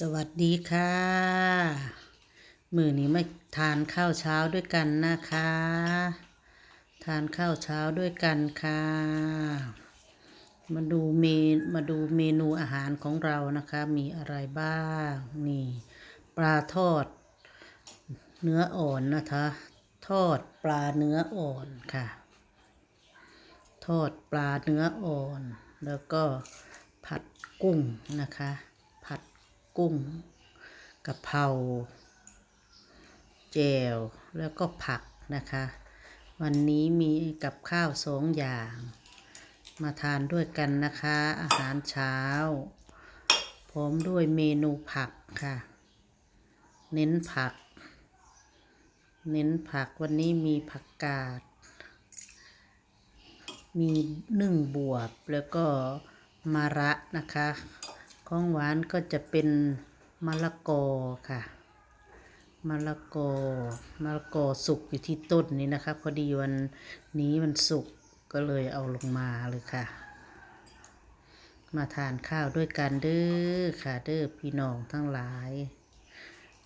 สวัสดีค่ะ มือนี้มาทานข้าวเช้าด้วยกันนะคะ ทานข้าวเช้าด้วยกันค่ะ มาดูเมนมาดูเมนูอาหารของเรานะคะ มีอะไรบ้างนี่ ปลาทอด เนื้ออ่อนนะคะ ทอดปลาเนื้ออ่อนค่ะ ทอดปลาเนื้ออ่อน แล้วก็ผัดกุ้งนะคะ กุ้งกะเพราแจวแล้วก็ผักนะคะ วันนี้มีกับข้าวสองอย่าง มาทานด้วยกันนะคะ อาหารเช้า พร้อมด้วยเมนูผักค่ะ เน้นผัก เน้นผักวันนี้มีผักกาด มีนึ่งบวบแล้วก็มะระนะคะ ของหวานก็จะเป็นมะละกอค่ะมะละกอมะละกอสุกอยู่ที่ต้นนี้นะคะพอดีวันนี้มันสุกก็เลยเอาลงมาเลยค่ะ มาทานข้าวด้วยกันเด้อค่ะเด้อพี่น้องทั้งหลาย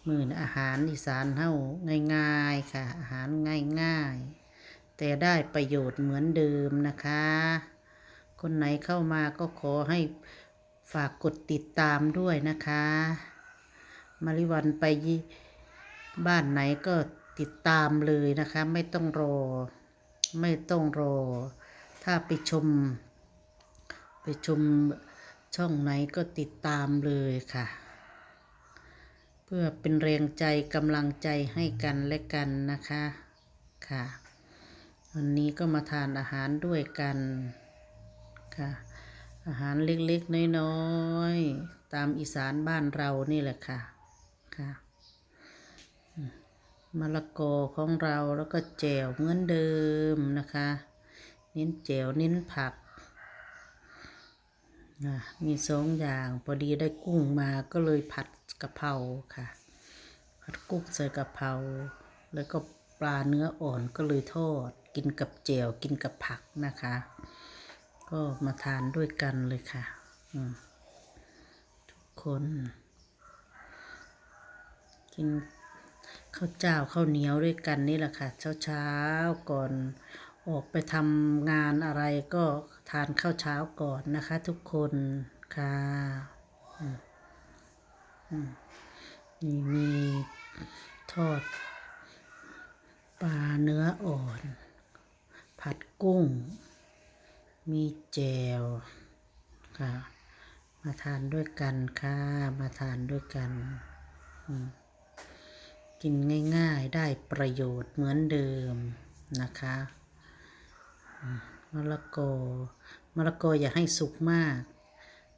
มื้อนี้อาหารอีสานเฮาง่าย ๆค่ะ อาหารง่ายๆ แต่ได้ประโยชน์เหมือนเดิมนะคะ คนไหนเข้ามาก็ขอให้ ฝากกดติดตามด้วยนะคะ มาริวันไปบ้านไหนก็ติดตามเลยนะคะ ไม่ต้องรอ ไม่ต้องรอ ถ้าไปชม ไปชมช่องไหนก็ติดตามเลยค่ะ เพื่อเป็นแรงใจกำลังใจให้กันและกันนะคะค่ะ วันนี้ก็มาทานอาหารด้วยกันค่ะ อาหารเล็กๆ น้อยๆ ตามอีสานบ้านเรานี่แหละค่ะ ค่ะ มะละกอของเราแล้วก็แจ่วเหมือนเดิมนะคะ เน้นแจ่วเน้นผักอะมีสองอย่างพอดีได้กุ้งมาก็เลยผัดกะเพราค่ะ ผัดกุ้งใส่กะเพราแล้วก็ปลาเนื้ออ่อนก็เลยทอด กินกับแจ่วกินกับผักนะคะ ก็มาทานด้วยกันเลยค่ะทุกคน กินข้าวเจ้าข้าวเหนียวด้วยกันนี่แหละค่ะเช้าเช้าๆก่อนออกไปทำงานอะไรก็ทานข้าวเช้าก่อนนะคะ ทุกคนค่ะนี่มีทอดปลาเนื้ออ่อน ผัดกุ้ง มีแจวค่ะ มาทานด้วยกันค่ะ มาทานด้วยกัน กินง่ายๆได้ประโยชน์เหมือนเดิมนะคะมะละกอมะละกออย่าให้สุกมาก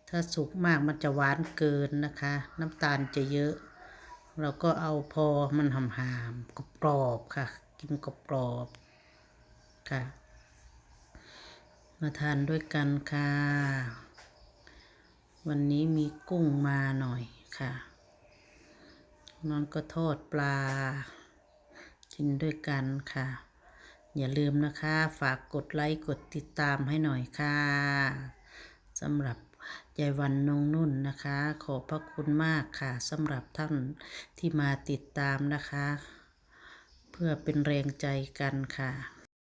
ถ้าสุกมากมันจะหวานเกินนะคะ น้ำตาลจะเยอะ เราก็เอาพอมันหำๆกรอบๆค่ะ กินกรอบๆค่ะ มาทานด้วยกันค่ะ วันนี้มีกุ้งมาหน่อยค่ะนอนก็ทอดปลา กินด้วยกันค่ะ อย่าลืมนะคะ ฝากกดไลค์กดติดตามให้หน่อยค่ะสำหรับยายวันนงนุ่นนะคะ ขอบพระคุณมากค่ะสำหรับท่านที่มาติดตามนะคะ เพื่อเป็นแรงใจกันค่ะ